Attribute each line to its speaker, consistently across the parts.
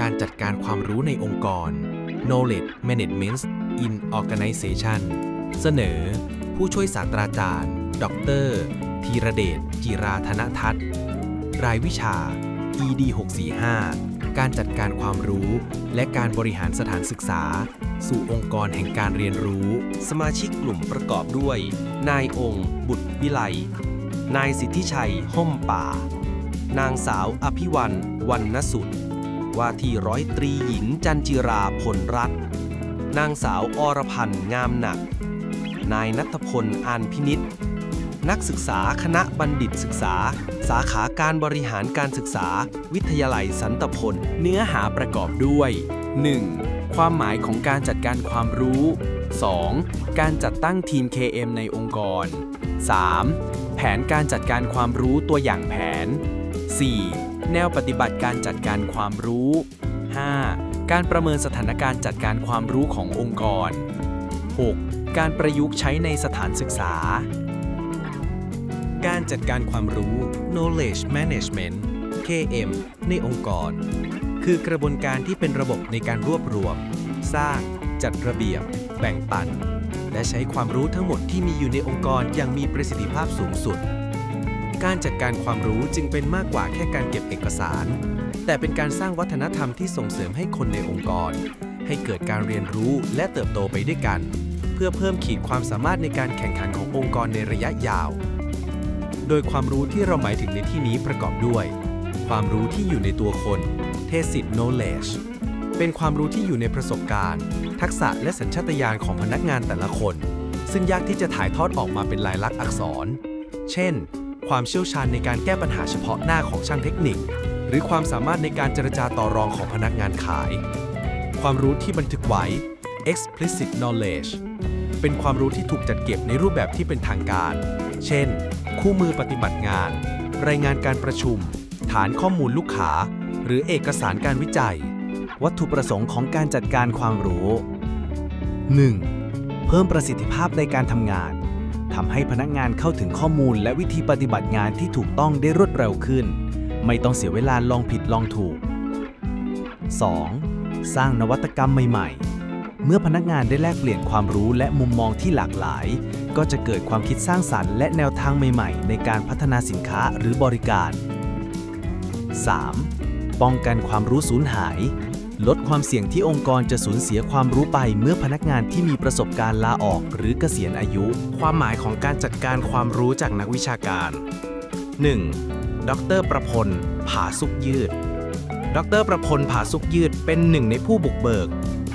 Speaker 1: การจัดการความรู้ในองค์กร Knowledge Management in Organization เสนอ ผู้ช่วยศาสตราจารย์ ดรธีรเดชจิราธนทัศน์ รายวิชา ED 645การจัดการความรู้ และการบริหารสถานศึกษา สู่องค์กรแห่งการเรียนรู้
Speaker 2: สมาชิกกลุ่มประกอบด้วย นายองค์ บุตรวิไล นายสิทธิชัย ห่มป่า นางสาวอภิวันวรรณสุด ว่าที่ร้อยตรีหญิงจันจิราพลรัตน์นางสาวอรพันธ์งามหนัก นายนัทพลอานพินิษนักศึกษาคณะบัณฑิตศึกษา สาขาการบริหารการศึกษา วิทยาลัยสันตพล
Speaker 1: เนื้อหาประกอบด้วย 1. ความหมายของการจัดการความรู้ 2. การจัดตั้งทีม KM ในองค์กร 3. แผนการจัดการความรู้ตัวอย่างแผน 4. แนวปฏิบัติการจัดการความรู้ 5. การประเมินสถานการณ์จัดการความรู้ขององค์กร 6. การประยุกต์ใช้ในสถานศึกษา การจัดการความรู้ knowledge management KM ในองค์กร คือกระบวนการที่เป็นระบบในการรวบรวม สร้าง จัดระเบียบ แบ่งปัน และใช้ความรู้ทั้งหมดที่มีอยู่ในองค์กรอย่างมีประสิทธิภาพสูงสุด การจัดการความรู้จึงเป็นมากกว่าแค่การเก็บเอกสาร แต่เป็นการสร้างวัฒนธรรมที่ส่งเสริมให้คนในองค์กร ให้เกิดการเรียนรู้และเติบโตไปด้วยกัน เพื่อเพิ่มขีดความสามารถในการแข่งขันขององค์กรในระยะยาว โดยความรู้ที่เราหมายถึงในที่นี้ประกอบด้วย ความรู้ที่อยู่ในตัวคนเทสิต knowledge เป็นความรู้ที่อยู่ในประสบการณ์ ทักษะและสัญชาตญาณของพนักงานแต่ละคน ซึ่งยากที่จะถ่ายทอดออกมาเป็นลายลักษณ์อักษร เช่น ความเชี่ยวชาญในการแก้ปัญหาเฉพาะหน้าของช่างเทคนิค หรือความสามารถในการเจรจาต่อรองของพนักงานขาย ความรู้ที่บันทึกไว้ explicit knowledge เป็นความรู้ที่ถูกจัดเก็บในรูปแบบที่เป็นทางการ เช่น คู่มือปฏิบัติงาน รายงานการประชุม ฐานข้อมูลลูกค้า หรือเอกสารการวิจัย วัตถุประสงค์ของการจัดการความรู้ 1. เพิ่มประสิทธิภาพในการทำงาน ทำให้พนักงานเข้าถึงข้อมูลและวิธีปฏิบัติงานที่ถูกต้องได้รวดเร็วขึ้น ไม่ต้องเสียเวลาลองผิดลองถูก 2. สร้างนวัตกรรมใหม่ ๆ เมื่อพนักงานได้แลกเปลี่ยนความรู้และมุมมองที่หลากหลาย ก็จะเกิดความคิดสร้างสรรค์และแนวทางใหม่ๆ ในการพัฒนาสินค้าหรือบริการ 3. ป้องกันความรู้สูญหาย ลดความเสี่ยงที่องค์กรจะสูญเสียความรู้ไปเมื่อพนักงานที่มีประสบการณ์ลาออกหรือเกษียณอายุ ความหมายของการจัดการความรู้จากนักวิชาการ 1. ดรประพล ผาสุกยืด ดรประพล ผาสุกยืดเป็นหนึ่งในผู้บุกเบิก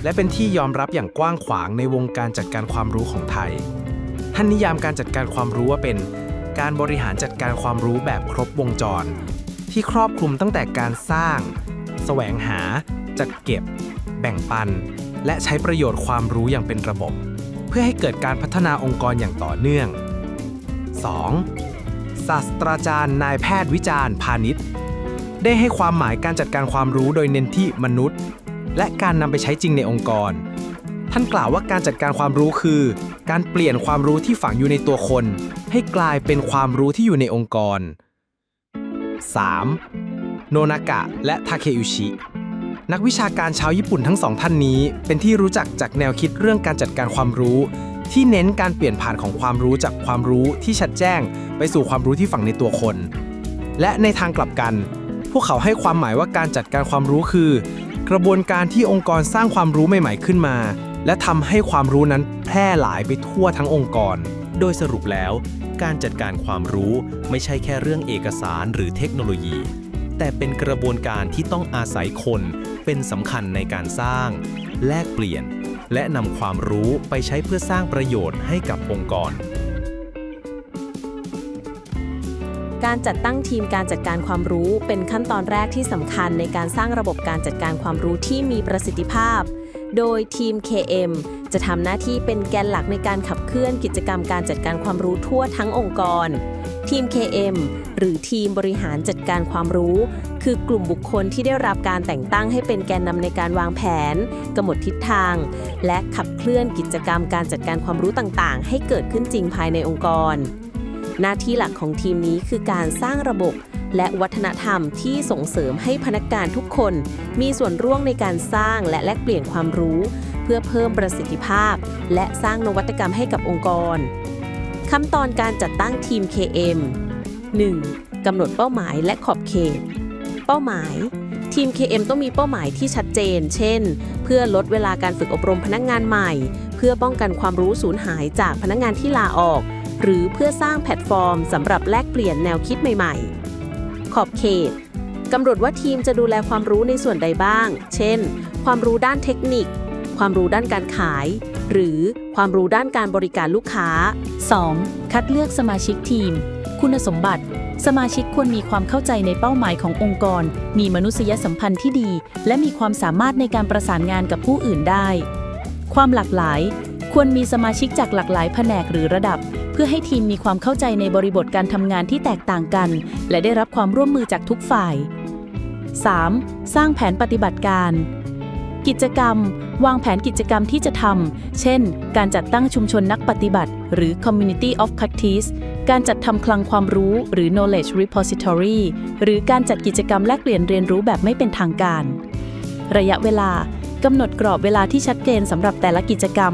Speaker 1: และเป็นที่ยอมรับอย่างกว้างขวางในวงการจัดการความรู้ของไทย ท่านนิยามการจัดการความรู้ว่าเป็น การบริหารจัดการความรู้แบบครบวงจร ที่ครอบคลุมตั้งแต่การสร้าง แสวงหา จัดเก็บ แบ่งปัน และใช้ประโยชน์ความรู้อย่างเป็นระบบ เพื่อให้เกิดการพัฒนาองค์กรอย่างต่อเนื่อง 2. ศาสตราจารย์นายแพทย์วิจารณ์พาณิชย์ ได้ให้ความหมายการจัดการความรู้โดยเน้นที่มนุษย์ และการนำไปใช้จริงในองค์กร ท่านกล่าวว่าการจัดการความรู้คือ การเปลี่ยนความรู้ที่ฝังอยู่ในตัวคน ให้กลายเป็นความรู้ที่อยู่ในองค์กร 3. โนนากะและทาเคอุชิ นักวิชาการชาวญี่ปุ่นทั้งสองท่านนี้ เป็นที่รู้จักจากแนวคิดเรื่องการจัดการความรู้ ที่เน้นการเปลี่ยนผ่านของความรู้จากความรู้ที่ชัดแจ้ง ไปสู่ความรู้ที่ฝังในตัวคน และในทางกลับกัน พวกเขาให้ความหมายว่าการจัดการความรู้คือ กระบวนการที่องค์กรสร้างความรู้ใหม่ ๆขึ้นมา และทำให้ความรู้นั้นแพร่หลายไปทั่วทั้งองค์กร
Speaker 2: โดยสรุปแล้ว การจัดการความรู้ไม่ใช่แค่เรื่องเอกสารหรือเทคโนโลยี แต่เป็นกระบวนการที่ต้องอาศัยคนเป็นสำคัญในการสร้าง แลกเปลี่ยน และนำความรู้ไปใช้เพื่อสร้างประโยชน์ให้กับองค์กร
Speaker 3: การจัดตั้งทีมการจัดการความรู้เป็นขั้นตอนแรกที่สำคัญในการสร้างระบบการจัดการความรู้ที่มีประสิทธิภาพ โดยทีม KM จะทำหน้าที่เป็นแกนหลักในการขับเคลื่อนกิจกรรมการจัดการความรู้ทั่วทั้งองค์กร ทีม KM หรือทีมบริหารจัดการความรู้ คือกลุ่มบุคคลที่ได้รับการแต่งตั้งให้เป็นแกนนำในการวางแผนกำหนดทิศทาง และขับเคลื่อนกิจกรรมการจัดการความรู้ต่างๆ ให้เกิดขึ้นจริงภายในองค์กร หน้าที่หลักของทีมนี้คือการสร้างระบบและวัฒนธรรมที่ส่งเสริมให้พนักงานทุกคน มีส่วนร่วมในการสร้างและแลกเปลี่ยนความรู้ เพื่อเพิ่มประสิทธิภาพ และสร้างนวัตกรรมให้กับองค์กร ขั้นตอนการจัดตั้งทีม KM 1. กำหนดเป้าหมายและขอบเขต เป้าหมาย ทีม KM ต้องมีเป้าหมายที่ชัดเจน เช่น เพื่อลดเวลาการฝึกอบรมพนักงานใหม่ เพื่อป้องกันความรู้สูญหายจากพนักงานที่ลาออก หรือเพื่อสร้างแพลตฟอร์มสำหรับแลกเปลี่ยนแนวคิดใหม่ๆ ขอบเขตกำหนดว่าทีมจะดูแลความรู้ในส่วนใดบ้าง เช่น ความรู้ด้านเทคนิค ความรู้ด้านการขาย หรือความรู้ด้านการบริการลูกค้า
Speaker 4: 2. คัดเลือกสมาชิกทีม คุณสมบัติ สมาชิกควรมีความเข้าใจในเป้าหมายขององค์กร มีมนุษยสัมพันธ์ที่ดี และมีความสามารถในการประสานงานกับผู้อื่นได้ ความหลากหลาย ควรมีสมาชิกจากหลากหลายแผนกหรือระดับ เพื่อให้ทีมมีความเข้าใจในบริบทการทำงานที่แตกต่างกัน และได้รับความร่วมมือจากทุกฝ่าย 3. สร้างแผนปฏิบัติการ กิจกรรม วางแผนกิจกรรมที่จะทำ เช่น การจัดตั้งชุมชนนักปฏิบัติ หรือ Community of Practice การจัดทำคลังความรู้หรือ Knowledge Repository หรือการจัดกิจกรรมแลกเปลี่ยนเรียนรู้แบบไม่เป็นทางการ ระยะเวลากำหนดกรอบเวลาที่ชัดเจนสำหรับแต่ละกิจกรรม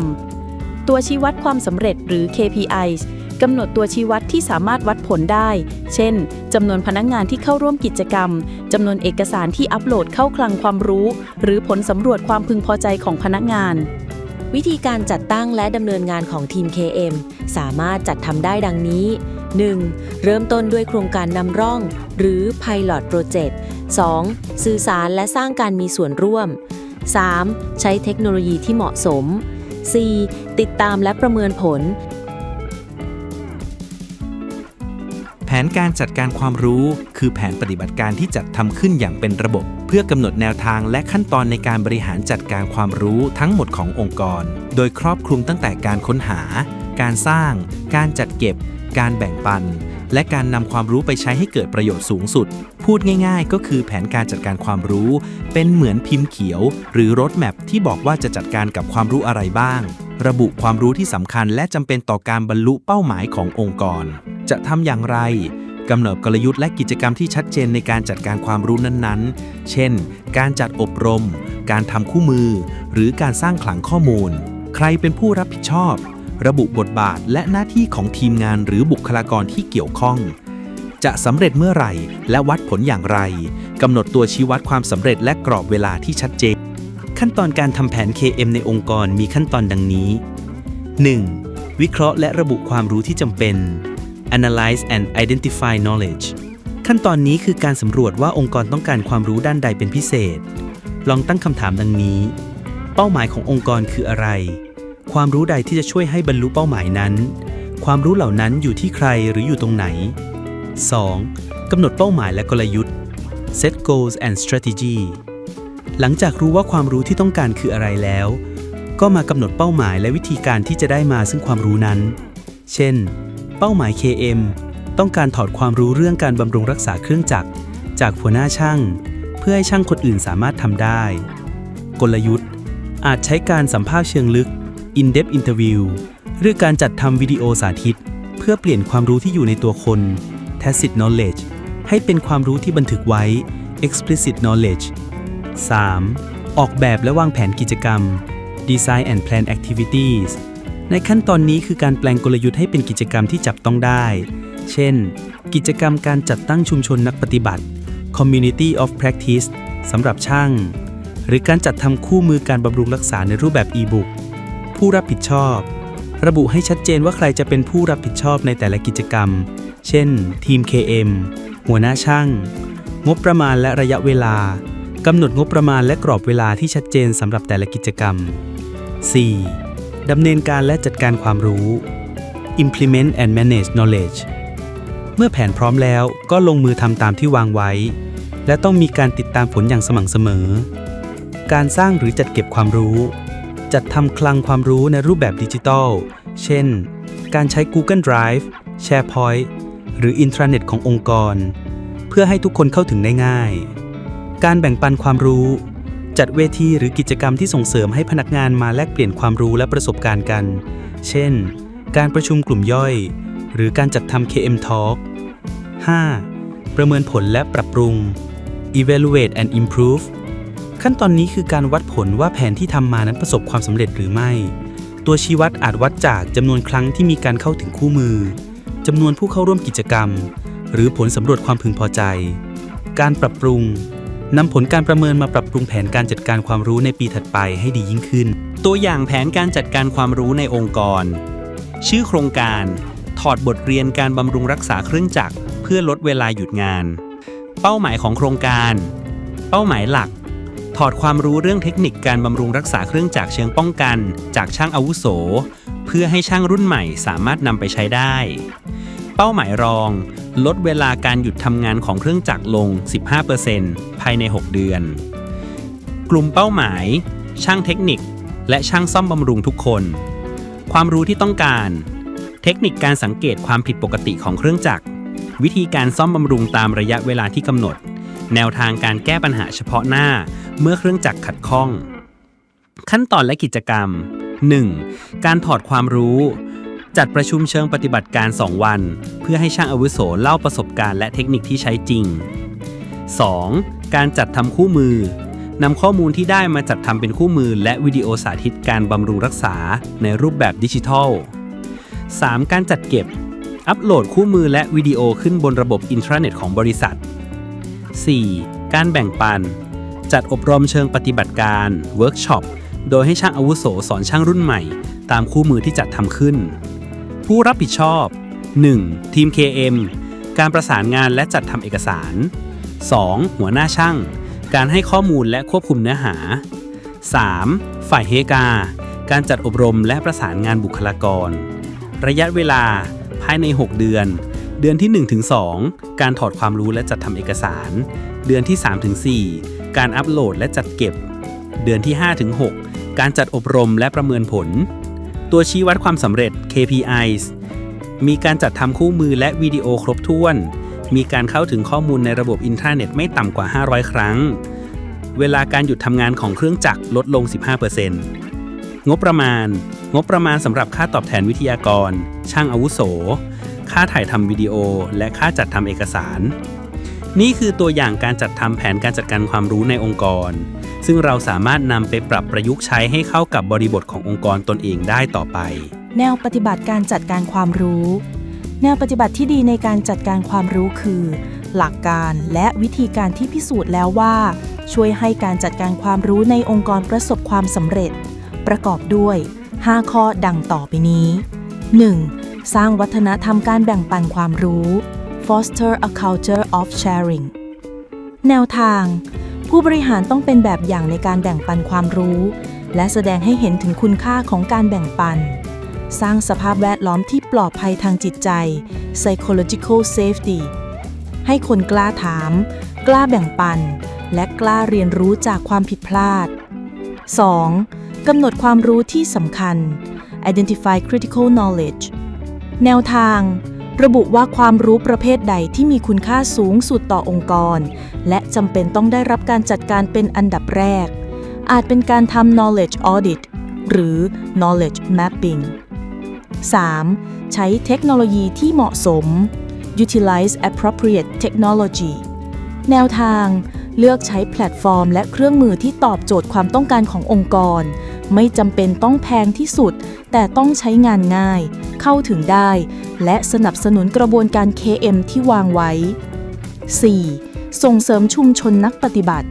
Speaker 4: ตัวชี้วัดความสำเร็จหรือ KPIs กำหนดตัวชี้วัดที่สามารถวัดผลได้ เช่น จำนวนพนักงงานที่เข้าร่วมกิจกรรม จำนวนเอกสารที่อัปโหลดเข้าคลังความรู้ หรือผลสำรวจความพึงพอใจของพนักงาน
Speaker 3: วิธีการจัดตั้งและดำเนินงานของทีม KM สามารถจัดทำได้ดังนี้ 1. เริ่มต้นด้วยโครงการนำร่อง หรือ Pilot Project 2. สื่อสารและสร้างการมีส่วนร่วม 3. ใช้เทคโนโลยีที่เหมาะสม 4. ติดตามและประเมินผล
Speaker 5: นการจัดการความรู้ คือแผนปฏิบัติการที่จัดทำขึ้นอย่างเป็นระบบ เพื่อกำหนดแนวทางและขั้นตอนในการบริหารจัดการความรู้ทั้งหมดขององค์กร โดยครอบคลุมตั้งแต่การค้นหา การสร้าง การจัดเก็บ การแบ่งปัน และการนำความรู้ไปใช้ให้เกิดประโยชน์สูงสุด พูดง่ายๆ ก็คือแผนการจัดการความรู้ เป็นเหมือนพิมพ์เขียว หรือรถแมพที่บอกว่าจะจัดการกับความรู้อะไรบ้าง ระบุความรู้ที่สำคัญและจำเป็นต่อการบรรลุเป้าหมายขององค์กร จะทำอย่างไรกำหนดกลยุทธ์และกิจกรรมที่ชัดเจนในการจัดการความรู้นั้นๆ เช่น การจัดอบรม การทำคู่มือ หรือการสร้างขลังข้อมูล ใครเป็นผู้รับผิดชอบ ระบุบทบาทและหน้าที่ของทีมงานหรือบุคลากรที่เกี่ยวข้อง จะสำเร็จเมื่อไหร่ และวัดผลอย่างไรกำหนดตัวชี้วัดความสำเร็จและกรอบเวลาที่ชัดเจน ขั้นตอนการทำแผน KM ในองค์กรมีขั้นตอนดังนี้ 1. วิเคราะห์และระบุความรู้ที่จำเป็น Analyze and Identify Knowledge ขั้นตอนนี้คือการสำรวจว่าองค์กรต้องการความรู้ด้านใดเป็นพิเศษ ลองตั้งคำถามดังนี้ เป้าหมายขององค์กรคืออะไร ความรู้ใดที่จะช่วยให้บรรลุเป้าหมายนั้น ความรู้เหล่านั้นอยู่ที่ใครหรืออยู่ตรงไหน 2. กำหนดเป้าหมายและกลยุทธ์ Set goals and strategy หลังจากรู้ว่าความรู้ที่ต้องการคืออะไรแล้ว ก็มากำหนดเป้าหมายและวิธีการที่จะได้มาซึ่งความรู้นั้น เช่น เป้าหมาย KM ต้องการถอดความรู้เรื่องการบำรุงรักษาเครื่องจักร จากหัวหน้าช่าง เพื่อให้ช่างคนอื่นสามารถทำได้ กลยุทธ์ อาจใช้การสัมภาษณ์เชิงลึก in-depth interview หรือการจัดทำวิดีโอสาธิต เพื่อเปลี่ยนความรู้ที่อยู่ในตัวคน tacit knowledge ให้เป็นความรู้ที่บันทึกไว้ explicit knowledge 3. ออกแบบและวางแผนกิจกรรม Design and Plan Activities ในขั้นตอนนี้คือการแปลงกลยุทธ์ให้เป็นกิจกรรมที่จับต้องได้ เช่น กิจกรรมการจัดตั้งชุมชนนักปฏิบัติ Community of Practice สำหรับช่าง หรือการจัดทำคู่มือการบำรุงรักษาในรูปแบบ e-book ผู้รับผิดชอบ ระบุให้ชัดเจนว่าใครจะเป็นผู้รับผิดชอบในแต่ละกิจกรรม เช่น ทีม KM หัวหน้าช่าง งบประมาณและระยะเวลากำหนดงบประมาณและกรอบเวลาที่ชัดเจนสำหรับแต่ละกิจกรรม 4. ดำเนินการและจัดการความรู้ implement and manage knowledge เมื่อแผนพร้อมแล้วก็ลงมือทำตามที่วางไว้ และต้องมีการติดตามผลอย่างสม่ำเสมอ การสร้างหรือจัดเก็บความรู้ จัดทำคลังความรู้ในรูปแบบดิจิทัล เช่น การใช้ Google Drive SharePoint หรือ Intranet ขององค์กร เพื่อให้ทุกคนเข้าถึงได้ง่าย การแบ่งปันความรู้ จัดเวทีหรือกิจกรรมที่ส่งเสริมให้พนักงานมาแลกเปลี่ยนความรู้และประสบการณ์กัน เช่น การประชุมกลุ่มย่อย หรือการจัดทำ KM Talk 5. ประเมินผลและปรับปรุง evaluate and improve ขั้นตอนนี้คือการวัดผลว่าแผนที่ทำมานั้นประสบความสำเร็จหรือไม่ ตัวชี้วัดอาจวัดจากจำนวนครั้งที่มีการเข้าถึงคู่มือจำนวนผู้เข้าร่วมกิจกรรม หรือผลสำรวจความพึงพอใจ การปรับปรุง นำผลการประเมินมาปรับปรุงแผนการจัดการความรู้ในปีถัดไปให้ดียิ่งขึ้น
Speaker 2: ตัวอย่างแผนการจัดการความรู้ในองค์กร ชื่อโครงการ ถอดบทเรียนการบำรุงรักษาเครื่องจักร เพื่อลดเวลาหยุดงาน เป้าหมายของโครงการ เป้าหมายหลัก ถอดความรู้เรื่องเทคนิคการบำรุงรักษาเครื่องจักรเชิงป้องกัน จากช่างอาวุโส เพื่อให้ช่างรุ่นใหม่สามารถนำไปใช้ได้ เป้าหมายรอง ลดเวลาการหยุดทำงานของเครื่องจักรลง 15%ภายใน 6 เดือน กลุ่มเป้าหมาย ช่างเทคนิค และช่างซ่อมบำรุงทุกคน ความรู้ที่ต้องการ เทคนิคการสังเกตความผิดปกติของเครื่องจักร วิธีการซ่อมบำรุงตามระยะเวลาที่กำหนด แนวทางการแก้ปัญหาเฉพาะหน้าเมื่อเครื่องจักรขัดข้อง ขั้นตอนและกิจกรรม 1. การถอดความรู้ จัดประชุมเชิงปฏิบัติการ 2 วัน เพื่อให้ช่างอาวุโสเล่าประสบการณ์และเทคนิคที่ใช้จริง 2. การจัดทำคู่มือนำข้อมูลที่ได้มาจัดทำเป็นคู่มือ และวิดีโอสาธิตการบำรุงรักษาในรูปแบบดิจิทัล 3. การจัดเก็บ อัปโหลดคู่มือและวิดีโอขึ้นบนระบบอินทราเน็ตของบริษัท 4. การแบ่งปัน จัดอบรมเชิงปฏิบัติการเวิร์กช็อปโดยให้ช่างอาวุโสสอนช่างรุ่นใหม่ ตามคู่มือที่จัดทำขึ้น ผู้รับผิดชอบ 1. ทีม KM การประสานงานและจัดทำเอกสาร 2. หัวหน้าช่าง การให้ข้อมูลและควบคุมเนื้อหา 3. ฝ่ายเฮกา การจัดอบรมและประสานงานบุคลากร ระยะเวลา ภายใน 6 เดือน เดือนที่ 1-2 การถอดความรู้และจัดทำเอกสาร เดือนที่ 3-4 การอัปโหลดและจัดเก็บ เดือนที่ 5-6 การจัดอบรมและประเมินผล ตัวชี้วัดความสำเร็จ KPIs มีการจัดทำคู่มือและวิดีโอครบถ้วน มีการเข้าถึงข้อมูลในระบบอินเทอร์เน็ตไม่ต่ำกว่า 500 ครั้ง เวลาการหยุดทำงานของเครื่องจักรลดลง 15%งบประมาณ งบประมาณสำหรับค่าตอบแทนวิทยากร ช่างอาวุโส ค่าถ่ายทำวิดีโอ และค่าจัดทำเอกสาร นี่คือตัวอย่างการจัดทำแผนการจัดการความรู้ในองค์กร ซึ่งเราสามารถนำไปปรับประยุกต์ใช้ให้เข้ากับบริบทขององค์กรตนเองได้ต่อไป
Speaker 6: แนวปฏิบัติการจัดการความรู้ แนวปฏิบัติที่ดีในการจัดการความรู้คือ หลักการและวิธีการที่พิสูจน์แล้วว่า ช่วยให้การจัดการความรู้ในองค์กรประสบความสำเร็จ ประกอบด้วย 5 ข้อดังต่อไปนี้ 1. สร้างวัฒนธรรมการแบ่งปันความรู้ foster a culture of sharing แนวทาง ผู้บริหารต้องเป็นแบบอย่างในการแบ่งปันความรู้ และแสดงให้เห็นถึงคุณค่าของการแบ่งปัน สร้างสภาพแวดล้อมที่ปลอดภัยทางจิตใจ psychological safety ให้คนกล้าถาม กล้าแบ่งปัน และกล้าเรียนรู้จากความผิดพลาด 2. กำหนดความรู้ที่สำคัญ identify critical knowledge แนวทาง ระบุว่าความรู้ประเภทใดที่มีคุณค่าสูงสุดต่อองค์กร และจำเป็นต้องได้รับการจัดการเป็นอันดับแรก อาจเป็นการทำ knowledge audit หรือ knowledge mapping 3. ใช้เทคโนโลยีที่เหมาะสม utilize appropriate technology แนวทาง เลือกใช้แพลตฟอร์ม และเครื่องมือที่ตอบโจทย์ความต้องการขององค์กร ไม่จำเป็นต้องแพงที่สุด แต่ต้องใช้งานง่าย เข้าถึงได้ และสนับสนุนกระบวนการ KM ที่วางไว้ 4. ส่งเสริมชุมชนนักปฏิบัติ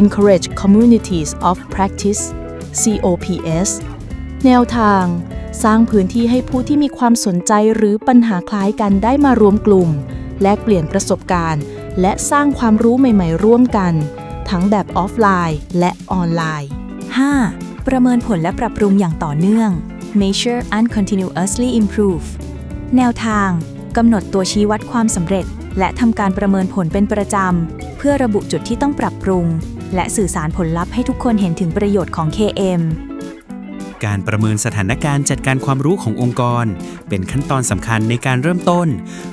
Speaker 6: encourage communities of practice COPS แนวทาง สร้างพื้นที่ให้ผู้ที่มีความสนใจหรือปัญหาคล้ายกันได้มารวมกลุ่ม แลกเปลี่ยนประสบการณ์ และสร้างความรู้ใหม่ ๆ ร่วมกัน ทั้งแบบออฟไลน์ และออนไลน์
Speaker 7: 5. ประเมินผลและปรับปรุงอย่างต่อเนื่อง measure and continuously improve แนวทางกำหนดตัวชี้วัดความสำเร็จ และทำการประเมินผลเป็นประจำ เพื่อระบุจุดที่ต้องปรับปรุง และสื่อสารผลลัพธ์ให้ทุกคนเห็นถึงประโยชน์ของ KM
Speaker 5: การประเมินสถานการณ์จัดการความรู้ขององค์กร เป็นขั้นตอนสำคัญในการเริ่มต้น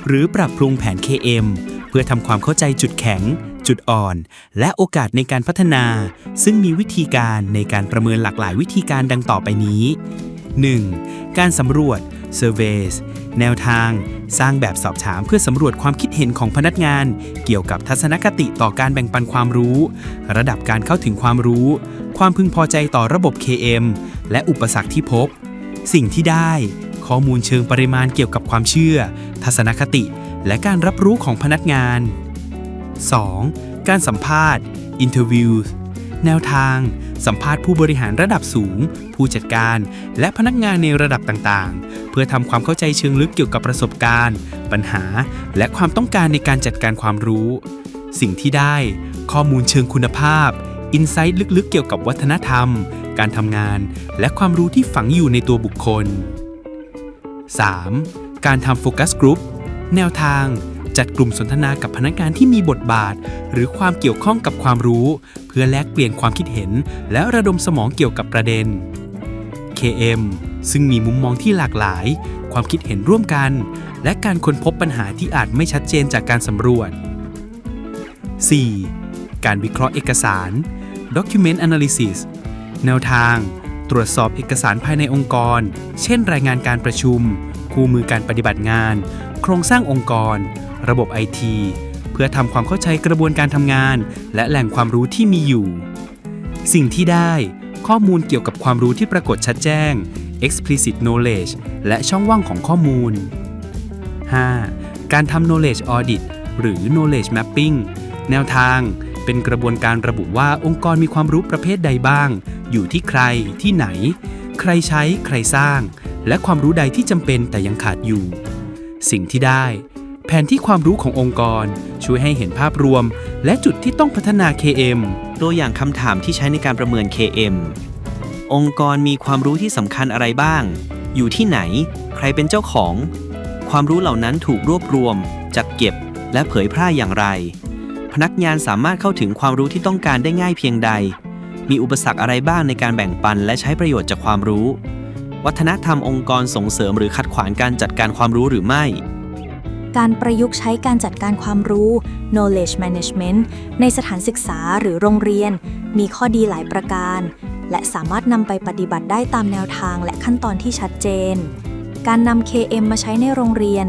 Speaker 5: หรือปรับปรุงแผน KM เพื่อทำความเข้าใจจุดแข็ง จุดอ่อน และโอกาสในการพัฒนา ซึ่งมีวิธีการในการประเมินหลากหลายวิธีการดังต่อไปนี้ 1. การสำรวจ surveys แนวทาง สร้างแบบสอบถามเพื่อสำรวจความคิดเห็นของพนักงาน เกี่ยวกับทัศนคติต่อการแบ่งปันความรู้ ระดับการเข้าถึงความรู้ ความพึงพอใจต่อระบบ KM และอุปสรรคที่พบ สิ่งที่ได้ ข้อมูลเชิงปริมาณเกี่ยวกับความเชื่อ ทัศนคติ และการรับรู้ของพนักงาน 2. การสัมภาษณ์ interview แนวทาง สัมภาษณ์ผู้บริหารระดับสูง ผู้จัดการ และพนักงานในระดับต่างๆ เพื่อทำความเข้าใจเชิงลึกเกี่ยวกับประสบการณ์ ปัญหา และความต้องการในการจัดการความรู้ สิ่งที่ได้ ข้อมูลเชิงคุณภาพ อินไซต์ลึกๆ เกี่ยวกับวัฒนธรรม การทำงาน และความรู้ที่ฝังอยู่ในตัวบุคคล 3. การทำโฟกัสกลุ่มแนวทาง จัดกลุ่มสนทนากับพนักงานที่มีบทบาท หรือความเกี่ยวข้องกับความรู้ เพื่อแลกเปลี่ยนความคิดเห็น และระดมสมองเกี่ยวกับประเด็น KM ซึ่งมีมุมมองที่หลากหลาย ความคิดเห็นร่วมกัน และการค้นพบปัญหาที่อาจไม่ชัดเจนจากการสำรวจ 4. การวิเคราะห์เอกสาร Document Analysis แนวทาง ตรวจสอบเอกสารภายในองค์กร เช่น รายงานการประชุม คู่มือการปฏิบัติงาน โครงสร้างองค์กร ระบบไอทีเพื่อทำความเข้าใจกระบวนการทำงาน และแหล่งความรู้ที่มีอยู่ สิ่งที่ได้ข้อมูลเกี่ยวกับความรู้ที่ปรากฏชัดแจ้ง explicit knowledge และช่องว่างของข้อมูล 5. การทำ knowledge audit หรือ knowledge mapping แนวทางเป็นกระบวนการระบุว่าองค์กรมีความรู้ประเภทใดบ้าง อยู่ที่ใครที่ไหน ใครใช้ใครสร้าง และความรู้ใดที่จำเป็นแต่ยังขาดอยู่ สิ่งที่ได้ แผนที่ความรู้ขององค์กร ช่วยให้เห็นภาพรวม และจุดที่ต้องพัฒนา KM
Speaker 1: ตัวอย่างคำถามที่ใช้ในการประเมิน KM องค์กรมีความรู้ที่สำคัญอะไรบ้าง อยู่ที่ไหน ใครเป็นเจ้าของ ความรู้เหล่านั้นถูกรวบรวม จัดเก็บ และเผยแพร่อย่างไร พนักงานสามารถเข้าถึงความรู้ที่ต้องการได้ง่ายเพียงใด มีอุปสรรคอะไรบ้างในการแบ่งปัน และใช้ประโยชน์จากความรู้ วัฒนธรรมองค์กรส่งเสริมหรือขัดขวางการจัดการความรู้หรือไม่
Speaker 7: การประยุกต์ใช้การจัดการความรู้ knowledge management ในสถานศึกษาหรือโรงเรียน มีข้อดีหลายประการ และสามารถนำไปปฏิบัติได้ตามแนวทางและขั้นตอนที่ชัดเจน การนำ KM มาใช้ในโรงเรียน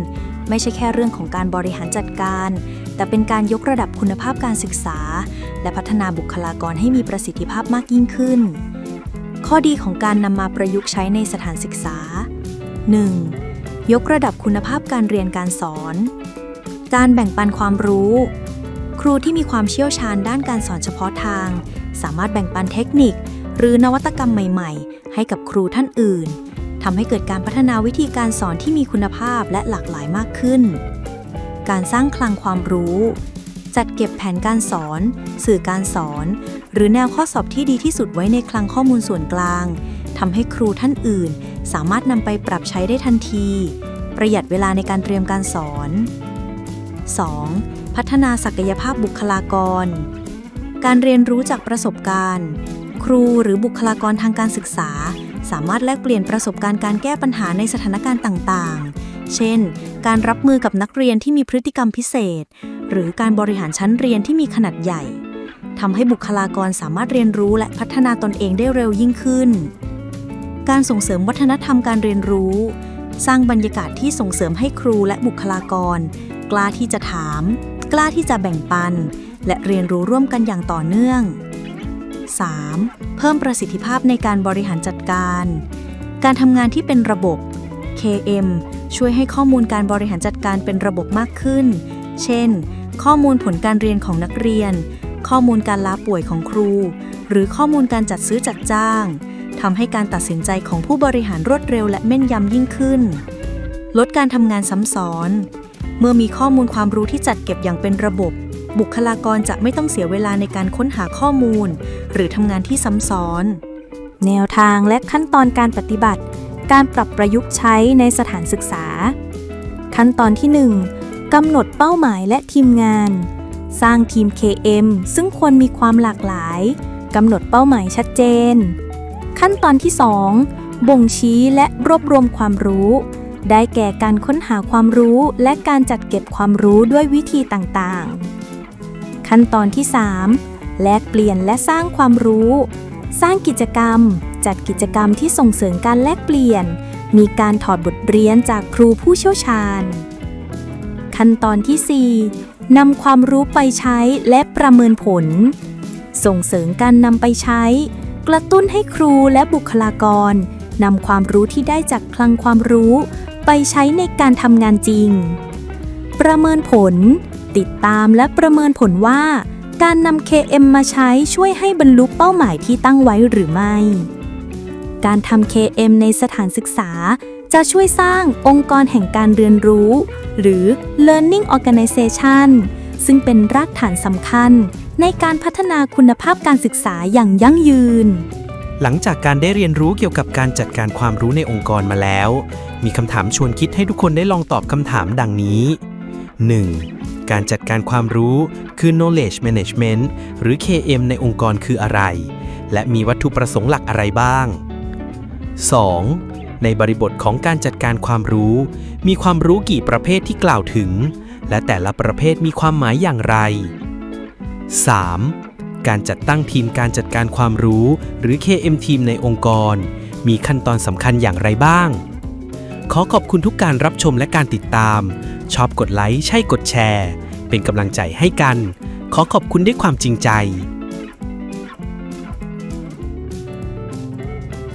Speaker 7: ไม่ใช่แค่เรื่องของการบริหารจัดการ แต่เป็นการยกระดับคุณภาพการศึกษา และพัฒนาบุคลากรให้มีประสิทธิภาพมากยิ่งขึ้น ข้อดีของการนำมาประยุกต์ใช้ในสถานศึกษา 1. ยกระดับคุณภาพการเรียนการสอน การแบ่งปันความรู้ ครูที่มีความเชี่ยวชาญด้านการสอนเฉพาะทาง สามารถแบ่งปันเทคนิค หรือนวัตกรรมใหม่ ๆ ให้กับครูท่านอื่นทำให้เกิดการพัฒนาวิธีการสอนที่มีคุณภาพและหลากหลายมากขึ้น การสร้างคลังความรู้ จัดเก็บแผนการสอน สื่อการสอน หรือแนวข้อสอบที่ดีที่สุดไว้ในคลังข้อมูลส่วนกลาง ทำให้ครูท่านอื่น สามารถนำไปปรับใช้ได้ทันที ประหยัดเวลาในการเตรียมการสอน 2. พัฒนาศักยภาพบุคลากร การเรียนรู้จากประสบการณ์ ครูหรือบุคลากรทางการศึกษา สามารถแลกเปลี่ยนประสบการณ์การแก้ปัญหาในสถานการณ์ต่างๆ เช่น การรับมือกับนักเรียนที่มีพฤติกรรมพิเศษ หรือการบริหารชั้นเรียนที่มีขนาดใหญ่ทำให้บุคลากรสามารถเรียนรู้และพัฒนาตนเองได้เร็วยิ่งขึ้น การส่งเสริมวัฒนธรรมการเรียนรู้ สร้างบรรยากาศที่ส่งเสริมให้ครูและบุคลากร กล้าที่จะถาม กล้าที่จะแบ่งปัน และเรียนรู้ร่วมกันอย่างต่อเนื่อง 3. เพิ่มประสิทธิภาพในการบริหารจัดการ การทำงานที่เป็นระบบ KM ช่วยให้ข้อมูลการบริหารจัดการเป็นระบบมากขึ้น เช่น ข้อมูลผลการเรียนของนักเรียน ข้อมูลการลาป่วยของครู หรือข้อมูลการจัดซื้อจัดจ้าง ทำให้การตัดสินใจของผู้บริหารรวดเร็วและแม่นยำยิ่งขึ้น ลดการทำงานซ้ำซ้อน เมื่อมีข้อมูลความรู้ที่จัดเก็บอย่างเป็นระบบ บุคลากรจะไม่ต้องเสียเวลาในการค้นหาข้อมูล หรือทำงานที่ซ้ำซ้อน แนวทางและขั้นตอนการปฏิบัติ การปรับประยุกต์ใช้ในสถานศึกษา ขั้นตอนที่ 1กำหนดเป้าหมายและทีมงาน สร้างทีม KM ซึ่งควรมีความหลากหลาย กำหนดเป้าหมายชัดเจน ขั้นตอนที่ 2 บ่งชี้และรวบรวมความรู้ ได้แก่การค้นหาความรู้และการจัดเก็บความรู้ด้วยวิธีต่างๆ ขั้นตอนที่ 3 แลกเปลี่ยนและสร้างความรู้ สร้างกิจกรรม จัดกิจกรรมที่ส่งเสริมการแลกเปลี่ยน มีการถอดบทเรียนจากครูผู้เชี่ยวชาญ ขั้นตอนที่ 4 นำความรู้ไปใช้และประเมินผล ส่งเสริมการนำไปใช้ กระตุ้นให้ครูและบุคลากรนำความรู้ที่ได้จากคลังความรู้ ไปใช้ในการทำงานจริง ประเมินผล ติดตามและประเมินผลว่า การนำ KM มาใช้ช่วยให้บรรลุเป้าหมายที่ตั้งไว้หรือไม่ การทำ KM ในสถานศึกษา จะช่วยสร้างองค์กรแห่งการเรียนรู้ หรือ Learning Organization ซึ่งเป็นรากฐานสำคัญ ในการพัฒนาคุณภาพการศึกษาอย่างยั่งยืน
Speaker 1: หลังจากการได้เรียนรู้เกี่ยวกับการจัดการความรู้ในองค์กรมาแล้ว มีคำถามชวนคิดให้ทุกคนได้ลองตอบคำถามดังนี้ 1. การจัดการความรู้คือ knowledge management หรือ KM ในองค์กรคืออะไร และมีวัตถุประสงค์หลักอะไรบ้าง 2. ในบริบทของการจัดการความรู้ มีความรู้กี่ประเภทที่กล่าวถึง และแต่ละประเภทมีความหมายอย่างไร 3. การจัดตั้งทีมการจัดการความรู้ หรือ KM ทีมในองค์กร มีขั้นตอนสำคัญอย่างไรบ้าง ขอขอบคุณทุกการรับชมและการติดตาม ชอบกดไลค์ใช่กดแชร์ เป็นกำลังใจให้กัน ขอขอบคุณด้วยความจริงใจ